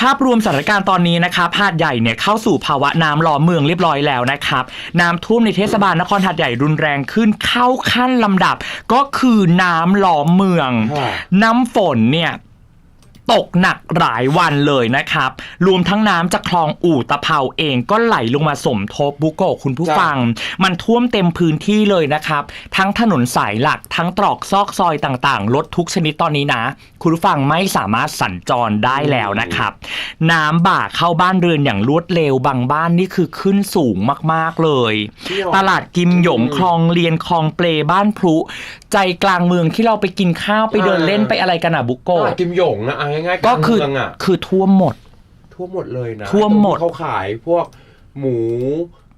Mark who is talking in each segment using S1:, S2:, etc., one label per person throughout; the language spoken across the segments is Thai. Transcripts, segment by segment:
S1: ภาพรวมสถานการณ์ตอนนี้นะครับหาดใหญ่เนี่ยเข้าสู่ภาวะน้ำล้อมเมืองเรียบร้อยแล้วนะครับน้ำท่วมในเทศบาลนครหาดใหญ่รุนแรงขึ้นเข้าขั้นลำดับ ก็คือน้ำล้อมเมือง น้ำฝนเนี่ย ตกหนักหลายวันเลยนะครับ รวมทั้งน้ำจากคลองอู่ตะเภาเองก็ไหลลงมาสมทบบุโกะคุณผู้
S2: จ้ะ
S1: ฟัง มันท่วมเต็มพื้นที่เลยนะครับ ทั้งถนนสายหลักทั้งตรอกซอกซอยต่างๆ รถทุกชนิดตอนนี้นะ คุณผู้ฟังไม่สามารถสัญจรได้แล้วนะครับ น้ำบ่าเข้าบ้านเรือนอย่างรวดเร็วบางบ้านนี่คือขึ้นสูงมากๆเลย ตลาดกิมหยงคลองเรียนคลองเปลบ้านพลุ ใจกลางเมืองที่เราไปกินข้าวไปเดินเล่นไปอะไรกันอะบุโกะ
S2: ตลาดกิมหยงนะเอาง่ายๆ
S1: ก็คือ
S2: ลางเมืองอะ
S1: คือท่วมหมด
S2: ทั่วหมดเลยนะ
S1: ทั่วหมด
S2: ตรงที่เขาขายพวกหมู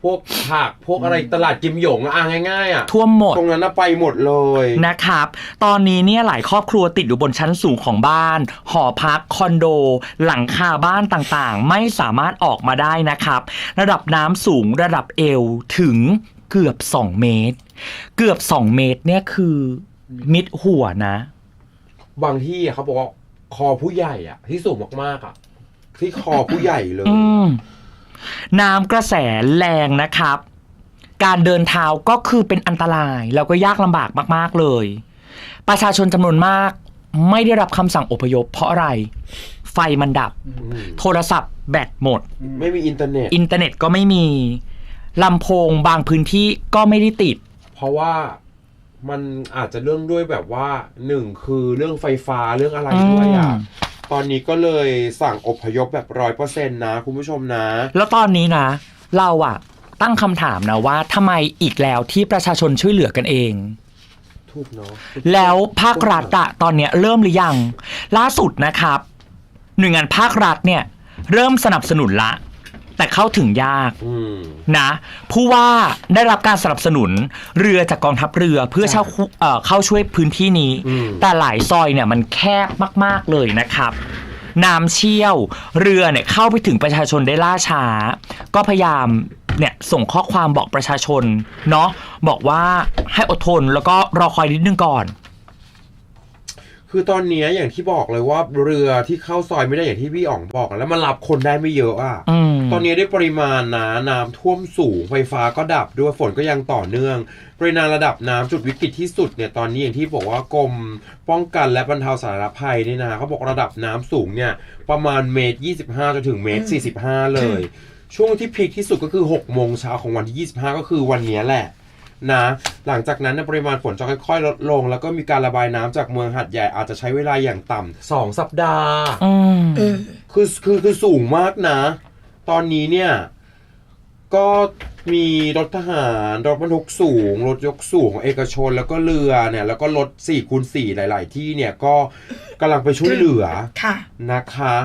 S2: พวกผักพวกอะไรตลาดกิมหยงอะอะง่ายๆอะ
S1: ท่วมหมด
S2: ตรงนั้นน่ะไปหมดเลย
S1: นะครับ ตอนนี้เนี่ยหลายครอบครัวติดอยู่บนชั้นสูงของบ้าน หอพักคอนโด หลังคาบ้านต่างๆ ไม่สามารถออกมาได้นะครับ ระดับน้ำสูงระดับเอวถึง เกือบ2เมตร เกือบ2เมตรเนี่ยคือมิดหัวนะ
S2: บางที่อะเขาบอกว่าคอผู้ใหญ่อะ ที่สูงมากๆอะ ที่คอผู้ใหญ่เลย
S1: อืมน้ำกระแสแรงนะครับ การเดินเท้าก็คือเป็นอันตรายแล้วก็ยากลำบากมาก ๆเลย ประชาชนจำนวนมาก ไม่ได้รับคำสั่งอพยพ เพราะอะไร ไฟมันดับ
S2: อืม
S1: โทรศัพท์แบตหมด
S2: ไม่มีอินเทอร์เน็ต
S1: อินเทอร์เน็ตก็ไม่มี ลำโพงบางพื้นที่ก็ไม่ได้ติด
S2: เพราะว่ามันอาจจะเรื่องด้วยแบบว่าหนึ่งคือเรื่องไฟฟ้าเรื่องอะไรด้วยอะ
S1: อืม
S2: ตอนนี้ก็เลยสั่งอพยพแบบร้อยเปอร์เซ็นต์นะ คุณผู้ชมนะ
S1: แล้วตอนนี้นะ เราอะตั้งคำถามนะว่าทำไมอีกแล้วที่ประชาชนช่วยเหลือกันเอง
S2: ถูกเนาะ
S1: แล้วภาครัฐอะตอนเนี้ยเริ่มหรือยัง ล่าสุดนะครับ หน่วยงานภาครัฐเนี่ย เริ่มสนับสนุนละ แต่เข้าถึงยาก
S2: อืม
S1: นะผู้ว่าได้รับการสนับสนุนเรือจากกองทัพเรือเพื่อเช่าเอ่อเข้าช่วยพื้นที่นี้
S2: อืม
S1: แต่หลายซอยเนี่ยมันแคบมาก ๆเลยนะครับน้ำเชี่ยว เรือเนี่ยเข้าไปถึงประชาชนได้ล่าช้า ก็พยายามเนี่ยส่งข้อความบอกประชาชนเนาะบอกว่าให้อดทนแล้วก็รอคอยนิดนึงก่อน
S2: คือตอนเนี้ยอย่างที่บอกเลยว่าเรือที่เข้าซอยไม่ได้อย่างที่พี่อ๋องบอกอะแล้วมันรับคนได้ไม่เยอะอะ
S1: อืม
S2: ตอนนี้ด้วยปริมาณนะน้ำท่วมสูงไฟฟ้าก็ดับด้วยฝนก็ยังต่อเนื่อง ปริมาณระดับน้ำจุดวิกฤตที่สุดเนี่ยตอนนี้อย่างที่บอกว่ากรมป้องกันและบรรเทาสาธารณภัยเนี่ยนะเขาบอกระดับน้ำสูงเนี่ยประมาณเมตร 25จนถึงเมตร 45 เลย ช่วงที่พีคที่สุดก็คือ6โมงเช้าของวันที่ 25 ก็คือวันเนี้ยแหละนะหลังจากนั้นเนยปริมาณฝนจะค่อยๆ ลดลง แล้วก็มีการระบายน้ำจากเมืองหัดใหญ่อาจจะใช้เวลาอย่างต่ำสองสัปดาห์
S1: อืม
S3: อืม
S2: คือคือคือสูงมากนะ ตอนนี้เนี่ย ก็มีรถทหาร รถบรรทุกสูง รถยกสูงของเอกชนแล้วก็เรือเนี่ย แล้วก็รถ4คูณ4หลาย ๆ ที่เนี่ยก็กำลังไปช่วยเหลือ
S3: ค่ะ
S2: นะคะ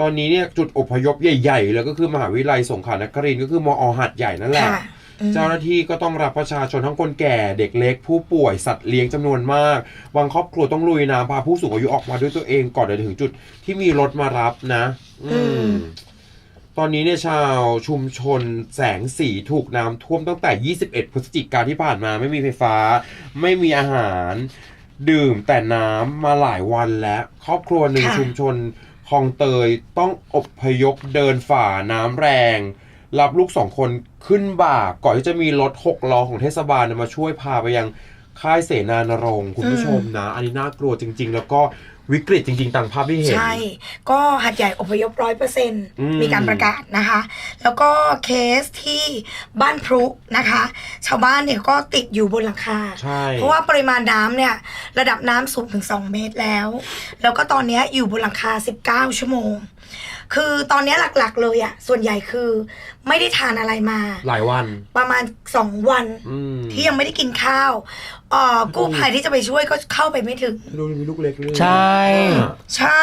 S2: ตอนนี้เนี่ยจุดอพยพใหญ่ ๆ แล้วก็คือมหาวิทยาลัยสงขลานครินทร์ก็คือมอหัดใหญ่นั่นแหละ
S3: ค่ะอืม
S2: เจ้าหน้าที่ก็ต้องรับประชาชนทั้งคนแก่เด็กเล็ก ผู้ป่วยสัตว์เลี้ยงจำนวนมาก บางครอบครัวต้องลุยน้ำพาผู้สูงอายุออกมาด้วยตัวเองก่อนจะถึงจุดที่มีรถมารับนะ อื
S3: อื
S2: ม
S3: ม
S2: ตอนนี้เนี่ยชาวชุมชนแสงสีถูกน้ำท่วมตั้งแต่ 21 พฤศจิกาที่ผ่านมาไม่มีไฟฟ้า ไม่มีอาหาร ดื่มแต่น้ำมาหลายวันแล้ว ครอบครัวหนึ่ง
S3: ค่ะ
S2: ชุมชนคลองเตยต้องอบพยพเดินฝ่าน้ำแรง รับลูกสองคนขึ้นบ่าก่อนที่จะมีรถหกล้อของเทศบาลเนี่ยมาช่วยพาไปยัง ค่ายเสนานรงค์คุณผู้ชมนะ อันนี้น่ากลัวจริง ๆ แล้วก็วิกฤตจริง ๆ ต่างภาพที่เห็น
S3: ใช่ ก็หัดใหญ่อพยพร้อยเปอร์เซ็นต์
S2: อืม
S3: มีการประกาศนะคะ แล้วก็เคสที่บ้านพรุนะคะ ชาวบ้านเนี่ยก็ติดอยู่บนหลังคา
S2: ใช่
S3: เพราะว่าปริมาณน้ำเนี่ยระดับน้ำสูงถึง 2 เมตรแล้ว แล้วก็ตอนเนี้ยอยู่บนหลังคา 19 ชั่วโมง คือตอนเนี้ยหลักๆ เลยอะ่ะส่วนใหญ่คือไม่ได้ทานอะไรมา
S2: หลายวัน
S3: ประมาณ2วัน
S2: อืม
S3: ที่ยังไม่ได้กินข้าวเอ่อกู้ภัยที่จะไปช่วยก็เข้าไปไม่ถึง
S2: ดูมีลูกเล็กด้วย
S1: ใช่
S3: ใช่